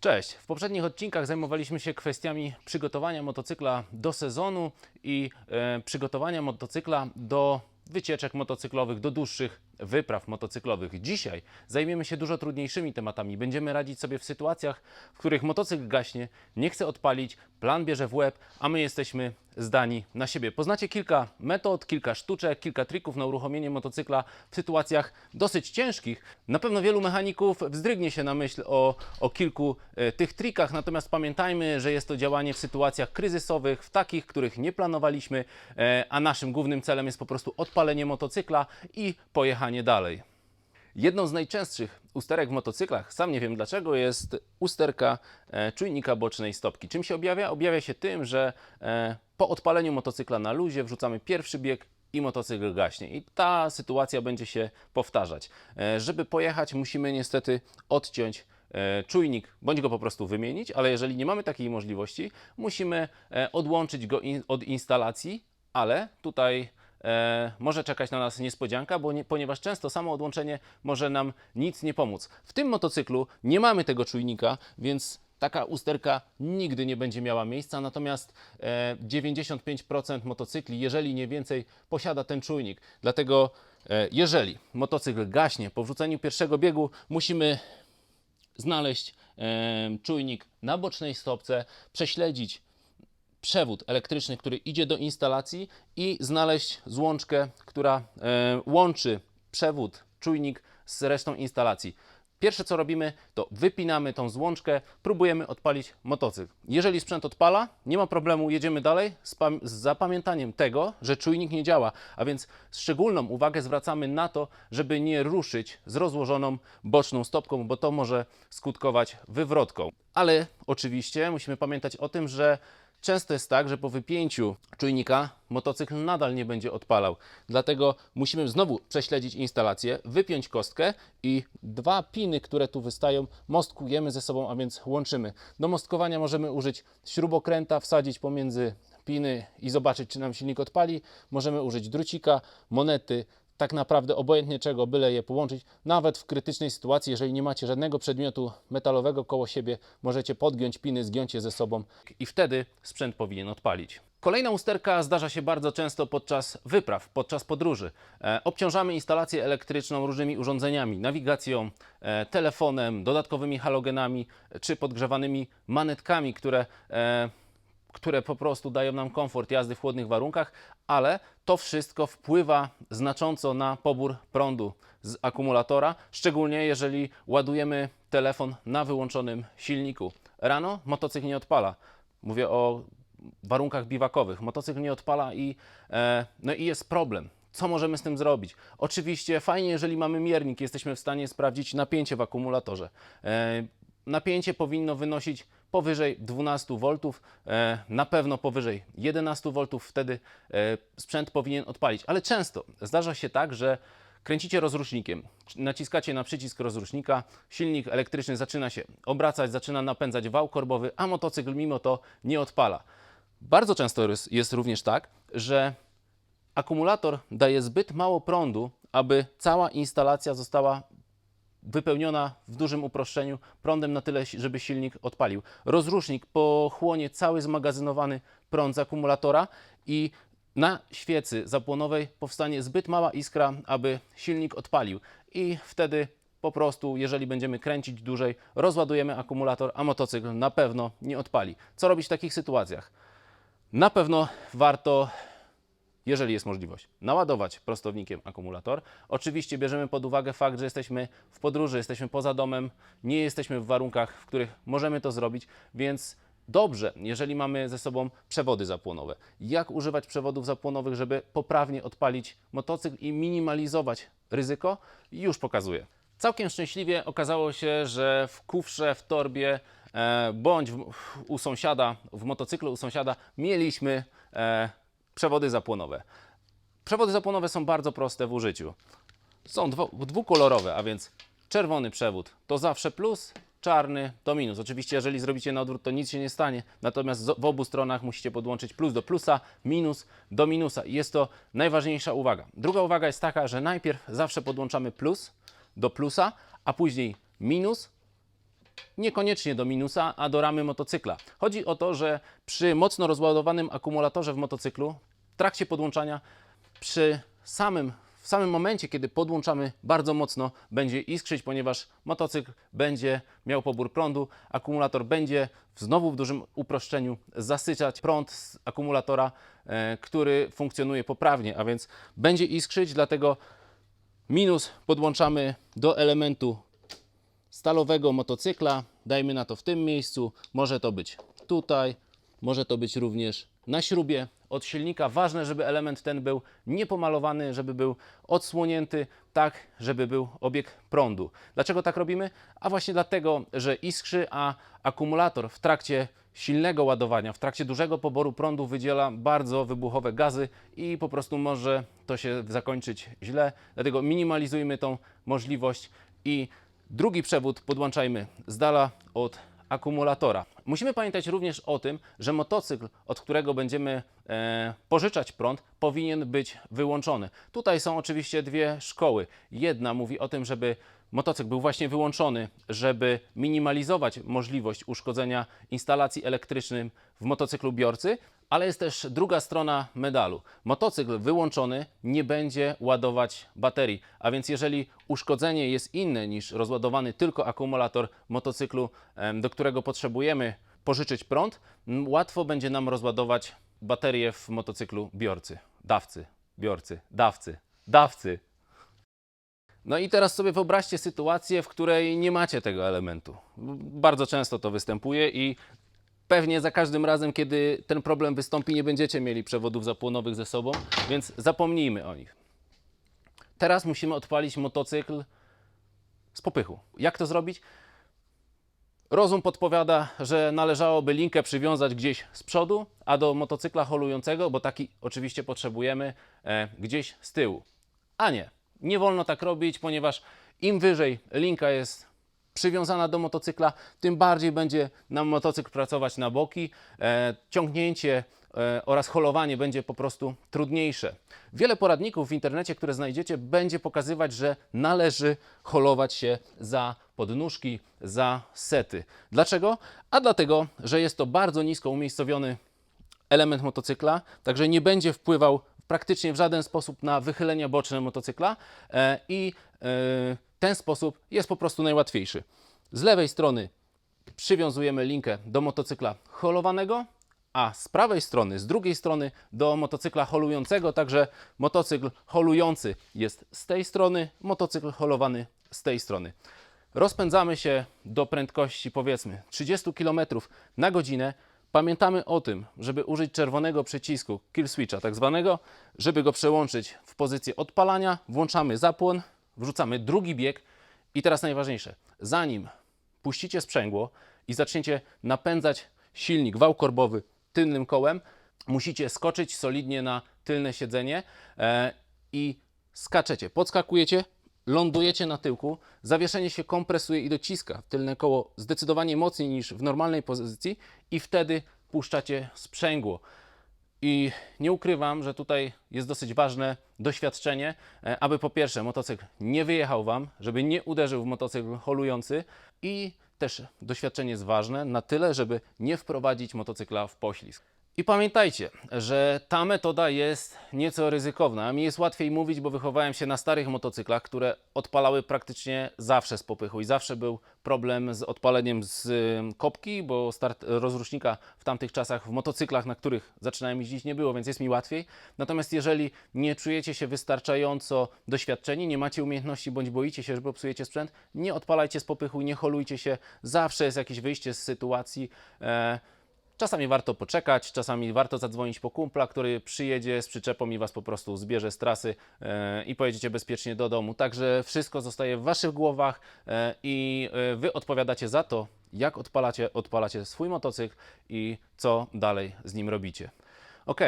Cześć! W poprzednich odcinkach zajmowaliśmy się kwestiami przygotowania motocykla do sezonu i e, przygotowania motocykla do wycieczek motocyklowych, do dłuższych wypraw motocyklowych. Dzisiaj zajmiemy się dużo trudniejszymi tematami. Będziemy radzić sobie w sytuacjach, w których motocykl gaśnie, nie chce odpalić, plan bierze w łeb, a my jesteśmy zdani na siebie. Poznacie kilka metod, kilka sztuczek, kilka trików na uruchomienie motocykla w sytuacjach dosyć ciężkich. Na pewno wielu mechaników wzdrygnie się na myśl o, o kilku e, tych trikach, natomiast pamiętajmy, że jest to działanie w sytuacjach kryzysowych, w takich, których nie planowaliśmy, e, a naszym głównym celem jest po prostu odpalenie motocykla i pojechanie dalej. Jedną z najczęstszych usterek w motocyklach, sam nie wiem dlaczego, jest usterka e, czujnika bocznej stopki. Czym się objawia? Objawia się tym, że e, po odpaleniu motocykla na luzie wrzucamy pierwszy bieg i motocykl gaśnie. I ta sytuacja będzie się powtarzać. E, żeby pojechać, musimy niestety odciąć czujnik, bądź go po prostu wymienić, ale jeżeli nie mamy takiej możliwości, musimy odłączyć go od instalacji, ale tutaj e, może czekać na nas niespodzianka, bo nie, ponieważ często samo odłączenie może nam nic nie pomóc. W tym motocyklu nie mamy tego czujnika, więc taka usterka nigdy nie będzie miała miejsca, natomiast e, 95% motocykli, jeżeli nie więcej, posiada ten czujnik. Dlatego e, jeżeli motocykl gaśnie po wrzuceniu pierwszego biegu, musimy znaleźć e, czujnik na bocznej stopce, prześledzić przewód elektryczny, który idzie do instalacji i znaleźć złączkę, która e, łączy przewód, czujnik z resztą instalacji. Pierwsze co robimy, to wypinamy tą złączkę, próbujemy odpalić motocykl. Jeżeli sprzęt odpala, nie ma problemu, jedziemy dalej z, z zapamiętaniem tego, że czujnik nie działa, a więc szczególną uwagę zwracamy na to, żeby nie ruszyć z rozłożoną boczną stopką, bo to może skutkować wywrotką. Ale oczywiście musimy pamiętać o tym, że Często jest tak, że po wypięciu czujnika motocykl nadal nie będzie odpalał. Dlatego musimy znowu prześledzić instalację, wypiąć kostkę i dwa piny, które tu wystają, mostkujemy ze sobą, a więc łączymy. Do mostkowania możemy użyć śrubokręta, wsadzić pomiędzy piny i zobaczyć, czy nam silnik odpali. Możemy użyć drucika, monety, tak naprawdę obojętnie czego, byle je połączyć. Nawet w krytycznej sytuacji, jeżeli nie macie żadnego przedmiotu metalowego koło siebie, możecie podgiąć piny, zgiąć je ze sobą i wtedy sprzęt powinien odpalić. Kolejna usterka zdarza się bardzo często podczas wypraw, podczas podróży. E, obciążamy instalację elektryczną różnymi urządzeniami, nawigacją, e, telefonem, dodatkowymi halogenami e, czy podgrzewanymi manetkami, które e, które po prostu dają nam komfort jazdy w chłodnych warunkach, ale to wszystko wpływa znacząco na pobór prądu z akumulatora, szczególnie jeżeli ładujemy telefon na wyłączonym silniku. Rano motocykl nie odpala. Mówię o warunkach biwakowych. Motocykl nie odpala i, e, no i jest problem. Co możemy z tym zrobić? Oczywiście fajnie, jeżeli mamy miernik, jesteśmy w stanie sprawdzić napięcie w akumulatorze. E, napięcie powinno wynosić powyżej 12 V, e, na pewno powyżej 11 V, wtedy e, sprzęt powinien odpalić. Ale często zdarza się tak, że kręcicie rozrusznikiem, naciskacie na przycisk rozrusznika, silnik elektryczny zaczyna się obracać, zaczyna napędzać wał korbowy, a motocykl mimo to nie odpala. Bardzo często jest, jest również tak, że akumulator daje zbyt mało prądu, aby cała instalacja została wypełniona w dużym uproszczeniu prądem na tyle, żeby silnik odpalił. Rozrusznik pochłonie cały zmagazynowany prąd z akumulatora i na świecy zapłonowej powstanie zbyt mała iskra, aby silnik odpalił. I wtedy po prostu, jeżeli będziemy kręcić dłużej, rozładujemy akumulator, a motocykl na pewno nie odpali. Co robić w takich sytuacjach? Na pewno warto jeżeli jest możliwość, naładować prostownikiem akumulator. Oczywiście bierzemy pod uwagę fakt, że jesteśmy w podróży, jesteśmy poza domem, nie jesteśmy w warunkach, w których możemy to zrobić, więc dobrze, jeżeli mamy ze sobą przewody zapłonowe. Jak używać przewodów zapłonowych, żeby poprawnie odpalić motocykl i minimalizować ryzyko? Już pokazuję. Całkiem szczęśliwie okazało się, że w kufrze, w torbie e, bądź u sąsiada, w motocyklu u sąsiada mieliśmy e, przewody zapłonowe. Przewody zapłonowe są bardzo proste w użyciu. Są dwu, dwukolorowe, a więc czerwony przewód to zawsze plus, czarny to minus. Oczywiście, jeżeli zrobicie na odwrót, to nic się nie stanie. Natomiast w obu stronach musicie podłączyć plus do plusa, minus do minusa. I jest to najważniejsza uwaga. Druga uwaga jest taka, że najpierw zawsze podłączamy plus do plusa, a później minus niekoniecznie do minusa, a do ramy motocykla. Chodzi o to, że przy mocno rozładowanym akumulatorze w motocyklu, trakcie podłączania, przy samym, w samym momencie, kiedy podłączamy bardzo mocno, będzie iskrzyć, ponieważ motocykl będzie miał pobór prądu, akumulator będzie znowu w dużym uproszczeniu zasycać prąd z akumulatora, e, który funkcjonuje poprawnie, a więc będzie iskrzyć, dlatego minus podłączamy do elementu stalowego motocykla. Dajmy na to w tym miejscu. Może to być tutaj, może to być również na śrubie od silnika. Ważne, żeby element ten był niepomalowany, żeby był odsłonięty, tak, żeby był obieg prądu. Dlaczego tak robimy? A właśnie dlatego, że iskrzy, a akumulator w trakcie silnego ładowania, w trakcie dużego poboru prądu wydziela bardzo wybuchowe gazy i po prostu może to się zakończyć źle. Dlatego minimalizujmy tą możliwość i Drugi przewód podłączajmy z dala od akumulatora. Musimy pamiętać również o tym, że motocykl, od którego będziemy e, pożyczać prąd, powinien być wyłączony. Tutaj są oczywiście dwie szkoły. Jedna mówi o tym, żeby motocykl był właśnie wyłączony, żeby minimalizować możliwość uszkodzenia instalacji elektrycznej w motocyklu biorcy, ale jest też druga strona medalu. Motocykl wyłączony nie będzie ładować baterii, a więc jeżeli uszkodzenie jest inne niż rozładowany tylko akumulator motocyklu, do którego potrzebujemy pożyczyć prąd, łatwo będzie nam rozładować baterię w motocyklu biorcy, dawcy, biorcy, dawcy, dawcy. No i teraz sobie wyobraźcie sytuację, w której nie macie tego elementu. Bardzo często to występuje i pewnie za każdym razem, kiedy ten problem wystąpi, nie będziecie mieli przewodów zapłonowych ze sobą, więc zapomnijmy o nich. Teraz musimy odpalić motocykl z popychu. Jak to zrobić? Rozum podpowiada, że należałoby linkę przywiązać gdzieś z przodu, a do motocykla holującego, bo taki oczywiście potrzebujemy, e, gdzieś z tyłu. A nie, nie wolno tak robić, ponieważ im wyżej linka jest przywiązana do motocykla, tym bardziej będzie nam motocykl pracować na boki. E, ciągnięcie e, oraz holowanie będzie po prostu trudniejsze. Wiele poradników w internecie, które znajdziecie, będzie pokazywać, że należy holować się za podnóżki, za sety. Dlaczego? A dlatego, że jest to bardzo nisko umiejscowiony element motocykla, także nie będzie wpływał praktycznie w żaden sposób na wychylenia boczne motocykla e, i e, ten sposób jest po prostu najłatwiejszy. Z lewej strony przywiązujemy linkę do motocykla holowanego, a z prawej strony, z drugiej strony do motocykla holującego, także motocykl holujący jest z tej strony, motocykl holowany z tej strony. Rozpędzamy się do prędkości powiedzmy 30 km na godzinę. Pamiętamy o tym, żeby użyć czerwonego przycisku kill switcha, tak zwanego, żeby go przełączyć w pozycję odpalania. Włączamy zapłon, wrzucamy drugi bieg i teraz najważniejsze, zanim puścicie sprzęgło i zaczniecie napędzać silnik, wał korbowy tylnym kołem, musicie skoczyć solidnie na tylne siedzenie e, i skaczecie, podskakujecie, lądujecie na tyłku, zawieszenie się kompresuje i dociska tylne koło zdecydowanie mocniej niż w normalnej pozycji i wtedy puszczacie sprzęgło. I nie ukrywam, że tutaj jest dosyć ważne doświadczenie, e, aby po pierwsze motocykl nie wyjechał Wam, żeby nie uderzył w motocykl holujący i też doświadczenie jest ważne na tyle, żeby nie wprowadzić motocykla w poślizg. I pamiętajcie, że ta metoda jest nieco ryzykowna. Mi jest łatwiej mówić, bo wychowałem się na starych motocyklach, które odpalały praktycznie zawsze z popychu i zawsze był problem z odpaleniem z kopki, bo start rozrusznika w tamtych czasach w motocyklach, na których zaczynałem jeździć, nie było, więc jest mi łatwiej. Natomiast jeżeli nie czujecie się wystarczająco doświadczeni, nie macie umiejętności bądź boicie się, że popsujecie sprzęt, nie odpalajcie z popychu, nie holujcie się. Zawsze jest jakieś wyjście z sytuacji. E, Czasami warto poczekać, czasami warto zadzwonić po kumpla, który przyjedzie z przyczepą i Was po prostu zbierze z trasy e, i pojedziecie bezpiecznie do domu. Także wszystko zostaje w Waszych głowach e, i e, Wy odpowiadacie za to, jak odpalacie, odpalacie swój motocykl i co dalej z nim robicie. Ok,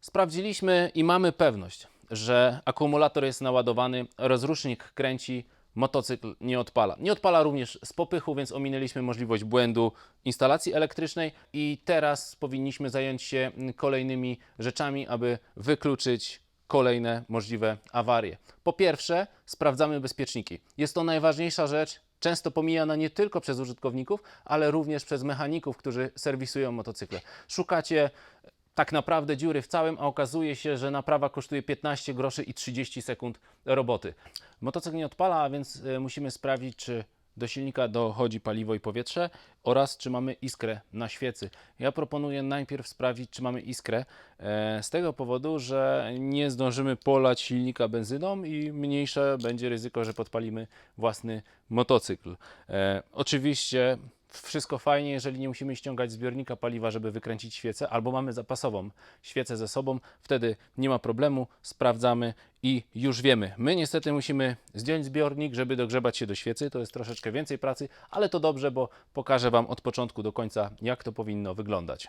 sprawdziliśmy i mamy pewność, że akumulator jest naładowany, rozrusznik kręci, motocykl nie odpala. Nie odpala również z popychu, więc ominęliśmy możliwość błędu instalacji elektrycznej i teraz powinniśmy zająć się kolejnymi rzeczami, aby wykluczyć kolejne możliwe awarie. Po pierwsze, sprawdzamy bezpieczniki. Jest to najważniejsza rzecz. często pomijana nie tylko przez użytkowników, ale również przez mechaników, którzy serwisują motocykle. Szukacie tak naprawdę dziury w całym, a okazuje się, że naprawa kosztuje 15 groszy i 30 sekund roboty. Motocykl nie odpala, a więc e, musimy sprawdzić, czy do silnika dochodzi paliwo i powietrze oraz czy mamy iskrę na świecy. Ja proponuję najpierw sprawdzić, czy mamy iskrę, e, z tego powodu, że nie zdążymy polać silnika benzyną i mniejsze będzie ryzyko, że podpalimy własny motocykl. E, Oczywiście wszystko fajnie, jeżeli nie musimy ściągać zbiornika paliwa, żeby wykręcić świecę, albo mamy zapasową świecę ze sobą, wtedy nie ma problemu, sprawdzamy i już wiemy. My niestety musimy zdjąć zbiornik, żeby dogrzebać się do świecy, to jest troszeczkę więcej pracy, ale to dobrze, bo pokażę Wam od początku do końca, jak to powinno wyglądać.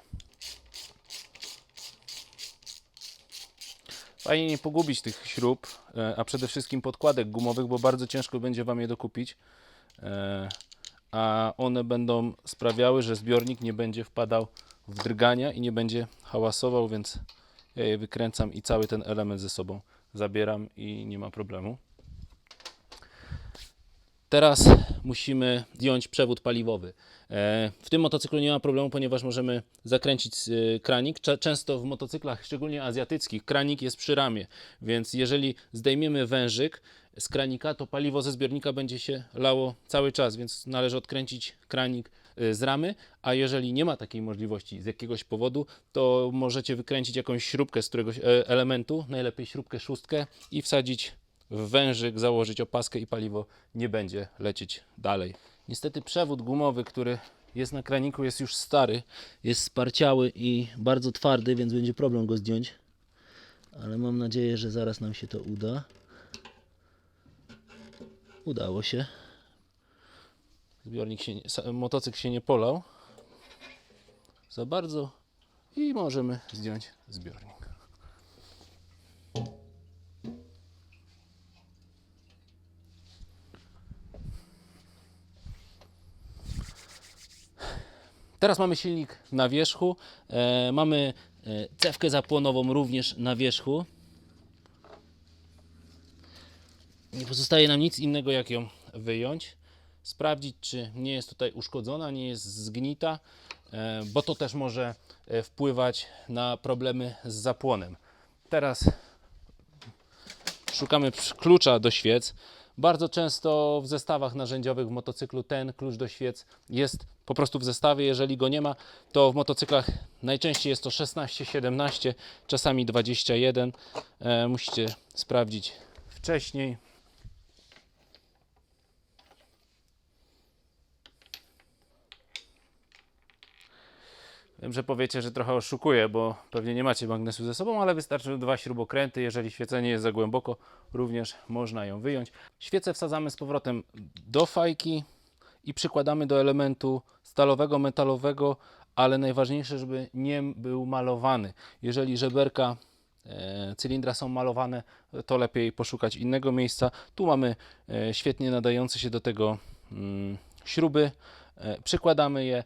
Fajnie nie pogubić tych śrub, e, a przede wszystkim podkładek gumowych, bo bardzo ciężko będzie Wam je dokupić. A one będą sprawiały, że zbiornik nie będzie wpadał w drgania i nie będzie hałasował, więc ja je wykręcam i cały ten element ze sobą zabieram i nie ma problemu. Teraz musimy zdjąć przewód paliwowy. E, W tym motocyklu nie ma problemu, ponieważ możemy zakręcić e, kranik. Często w motocyklach, szczególnie azjatyckich, kranik jest przy ramie, więc jeżeli zdejmiemy wężyk z kranika, to paliwo ze zbiornika będzie się lało cały czas, więc należy odkręcić kranik e, z ramy, a jeżeli nie ma takiej możliwości z jakiegoś powodu, to możecie wykręcić jakąś śrubkę z któregoś elementu, najlepiej śrubkę szóstkę i wsadzić wężyk, założyć opaskę i paliwo nie będzie lecieć dalej. Niestety przewód gumowy, który jest na kraniku jest już stary, jest sparciały i bardzo twardy, więc będzie problem go zdjąć. Ale mam nadzieję, że zaraz nam się to uda. Udało się. Zbiornik się, motocykl się nie polał za bardzo i możemy zdjąć zbiornik. Teraz mamy silnik na wierzchu, e, mamy e, cewkę zapłonową również na wierzchu. Nie pozostaje nam nic innego jak ją wyjąć, sprawdzić czy nie jest tutaj uszkodzona, nie jest zgnita, e, bo to też może e, wpływać na problemy z zapłonem. Teraz szukamy klucza do świec. Bardzo często w zestawach narzędziowych w motocyklu ten klucz do świec jest po prostu w zestawie. Jeżeli go nie ma, to w motocyklach najczęściej jest to 16, 17, czasami 21. E, musicie sprawdzić wcześniej. Wiem, że powiecie, że trochę oszukuję, bo pewnie nie macie magnesu ze sobą, ale wystarczą dwa śrubokręty. Jeżeli świecenie jest za głęboko, również można ją wyjąć. Świecę wsadzamy z powrotem do fajki i przykładamy do elementu stalowego, metalowego, ale najważniejsze, żeby nie był malowany. Jeżeli żeberka e, cylindra są malowane, to lepiej poszukać innego miejsca. Tu mamy e, świetnie nadające się do tego mm, śruby. E, przykładamy je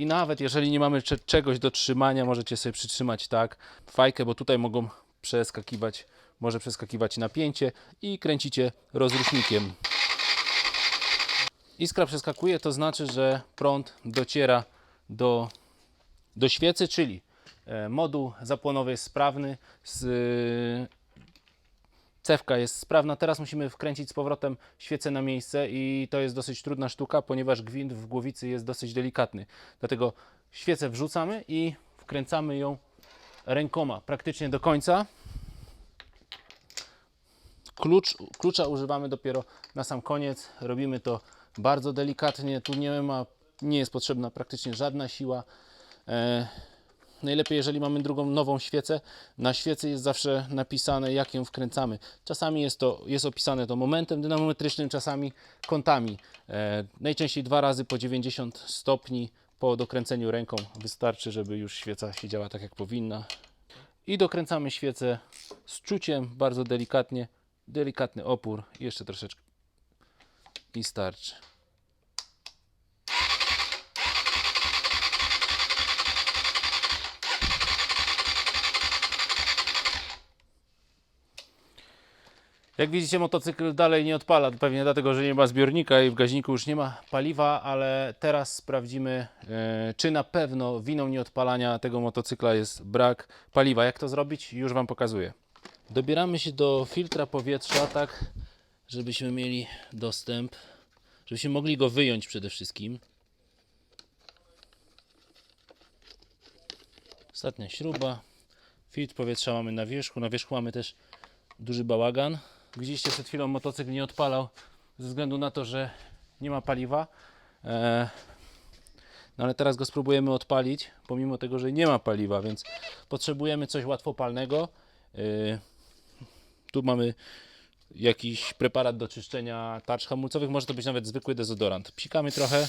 i nawet jeżeli nie mamy cze- czegoś do trzymania, możecie sobie przytrzymać tak fajkę, bo tutaj mogą przeskakiwać, może przeskakiwać napięcie i kręcicie rozrusznikiem. Iskra przeskakuje, to znaczy, że prąd dociera do, do świecy, czyli e, moduł zapłonowy jest sprawny, z, cewka jest sprawna. Teraz musimy wkręcić z powrotem świecę na miejsce i to jest dosyć trudna sztuka, ponieważ gwint w głowicy jest dosyć delikatny. Dlatego świecę wrzucamy i wkręcamy ją rękoma praktycznie do końca. Klucz, klucza używamy dopiero na sam koniec. Robimy to bardzo delikatnie. Tu nie ma, nie jest potrzebna praktycznie żadna siła. E, Najlepiej, jeżeli mamy drugą nową świecę, na świecy jest zawsze napisane, jak ją wkręcamy. Czasami jest to jest opisane to momentem dynamometrycznym, czasami kątami. E, najczęściej dwa razy po 90 stopni po dokręceniu ręką wystarczy, żeby już świeca siedziała tak, jak powinna. I dokręcamy świecę z czuciem, bardzo delikatnie, delikatny opór, jeszcze troszeczkę i starczy. Jak widzicie, motocykl dalej nie odpala, pewnie dlatego, że nie ma zbiornika i w gaźniku już nie ma paliwa, ale teraz sprawdzimy, e, czy na pewno winą nieodpalania tego motocykla jest brak paliwa. Jak to zrobić? Już Wam pokazuję. Dobieramy się do filtra powietrza, tak, żebyśmy mieli dostęp, żebyśmy mogli go wyjąć przede wszystkim. Ostatnia śruba. Filtr powietrza mamy na wierzchu. Na wierzchu mamy też duży bałagan. Widzieliście przed chwilą motocykl nie odpalał ze względu na to, że nie ma paliwa. E, no ale teraz go spróbujemy odpalić, pomimo tego, że nie ma paliwa, więc potrzebujemy coś łatwopalnego. E, tu mamy jakiś preparat do czyszczenia tarcz hamulcowych, może to być nawet zwykły dezodorant. Psikamy trochę.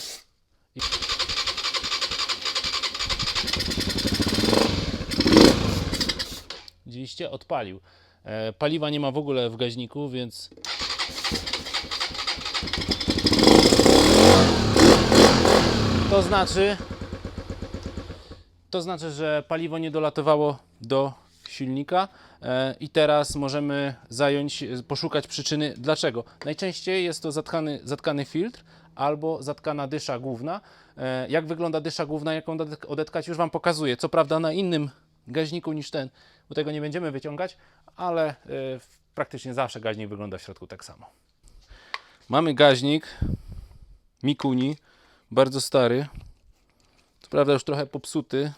Widzieliście? Odpalił. E, paliwa nie ma w ogóle w gaźniku, więc to znaczy to znaczy, że paliwo nie dolatywało do silnika e, i teraz możemy zająć, poszukać przyczyny dlaczego. Najczęściej jest to zatkany, zatkany filtr albo zatkana dysza główna. E, jak wygląda dysza główna, jaką odetk- odetkać już Wam pokazuję. Co prawda na innym gaźniku niż ten, bo tego nie będziemy wyciągać, ale w- praktycznie zawsze gaźnik wygląda w środku tak samo. Mamy gaźnik Mikuni, bardzo stary. Co prawda już trochę popsuty,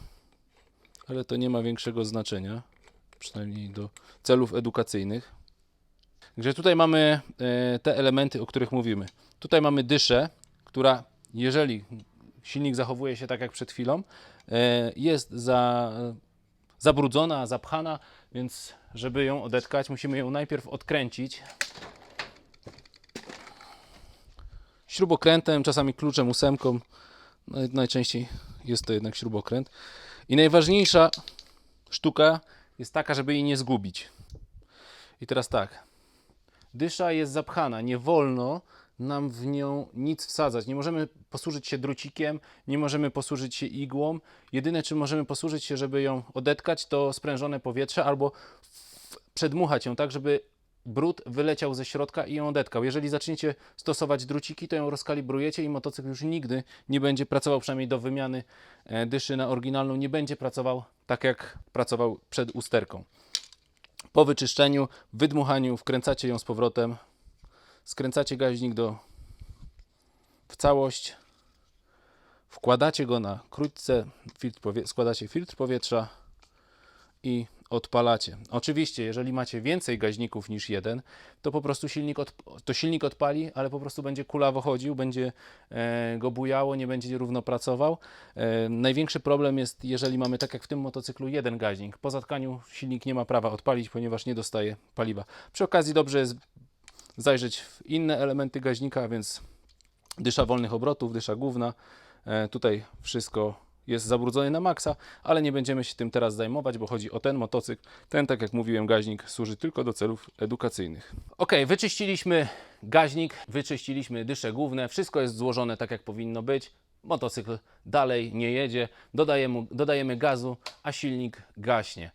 ale to nie ma większego znaczenia, przynajmniej do celów edukacyjnych. Także tutaj mamy e, te elementy, o których mówimy. Tutaj mamy dyszę, która jeżeli silnik zachowuje się tak jak przed chwilą, e, jest za, zabrudzona, zapchana, więc żeby ją odetkać, musimy ją najpierw odkręcić. Śrubokrętem, czasami kluczem, ósemką. Najczęściej jest to jednak śrubokręt. I najważniejsza sztuka jest taka, żeby jej nie zgubić. I teraz tak. Dysza jest zapchana. Nie wolno nam w nią nic wsadzać. Nie możemy posłużyć się drucikiem, nie możemy posłużyć się igłą. Jedyne, czym możemy posłużyć się, żeby ją odetkać, to sprężone powietrze albo przedmuchać ją tak, żeby brud wyleciał ze środka i ją odetkał. Jeżeli zaczniecie stosować druciki, to ją rozkalibrujecie i motocykl już nigdy nie będzie pracował, przynajmniej do wymiany e, dyszy na oryginalną, nie będzie pracował tak jak pracował przed usterką. Po wyczyszczeniu, wydmuchaniu, wkręcacie ją z powrotem, skręcacie gaźnik do w całość, wkładacie go na krótce, filtr składacie filtr powietrza i odpalacie. Oczywiście, jeżeli macie więcej gaźników niż jeden, to po prostu silnik, to silnik odpali, ale po prostu będzie kulawo chodził, będzie e, go bujało, nie będzie równo pracował. E, największy problem jest, jeżeli mamy tak jak w tym motocyklu jeden gaźnik. Po zatkaniu silnik nie ma prawa odpalić, ponieważ nie dostaje paliwa. Przy okazji dobrze jest zajrzeć w inne elementy gaźnika, a więc dysza wolnych obrotów, dysza główna. E, tutaj wszystko jest zabrudzone na maksa, ale nie będziemy się tym teraz zajmować, bo chodzi o ten motocykl. Ten, tak jak mówiłem, gaźnik służy tylko do celów edukacyjnych. Ok, wyczyściliśmy gaźnik, wyczyściliśmy dysze główne, wszystko jest złożone tak, jak powinno być. Motocykl dalej nie jedzie, dodajemy, dodajemy gazu, a silnik gaśnie.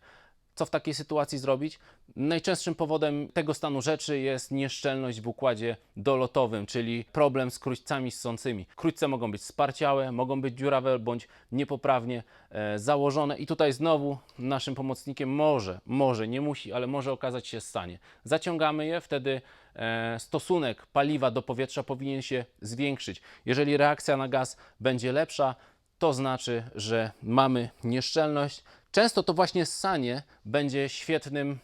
Co w takiej sytuacji zrobić? Najczęstszym powodem tego stanu rzeczy jest nieszczelność w układzie dolotowym, czyli problem z krójcami ssącymi. Krójce mogą być sparciałe, mogą być dziurawe bądź niepoprawnie e, założone i tutaj znowu naszym pomocnikiem może, może, nie musi, ale może okazać się stanie. Zaciągamy je, wtedy e, stosunek paliwa do powietrza powinien się zwiększyć. Jeżeli reakcja na gaz będzie lepsza, to znaczy, że mamy nieszczelność. Często to właśnie ssanie będzie świetnym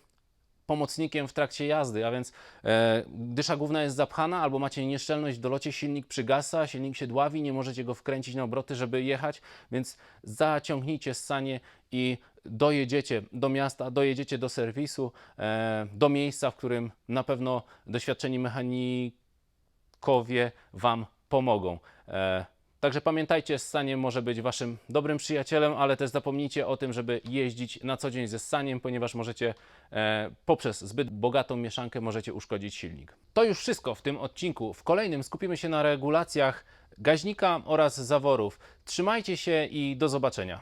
pomocnikiem w trakcie jazdy, a więc e, dysza główna jest zapchana albo macie nieszczelność w dolocie, silnik przygasa, silnik się dławi, nie możecie go wkręcić na obroty, żeby jechać, więc zaciągnijcie ssanie i dojedziecie do miasta, dojedziecie do serwisu, e, do miejsca, w którym na pewno doświadczeni mechanikowie Wam pomogą. E, Także pamiętajcie, ssanie może być Waszym dobrym przyjacielem, ale też zapomnijcie o tym, żeby jeździć na co dzień ze ssaniem, ponieważ możecie e, poprzez zbyt bogatą mieszankę możecie uszkodzić silnik. To już wszystko w tym odcinku. W kolejnym skupimy się na regulacjach gaźnika oraz zaworów. Trzymajcie się i do zobaczenia.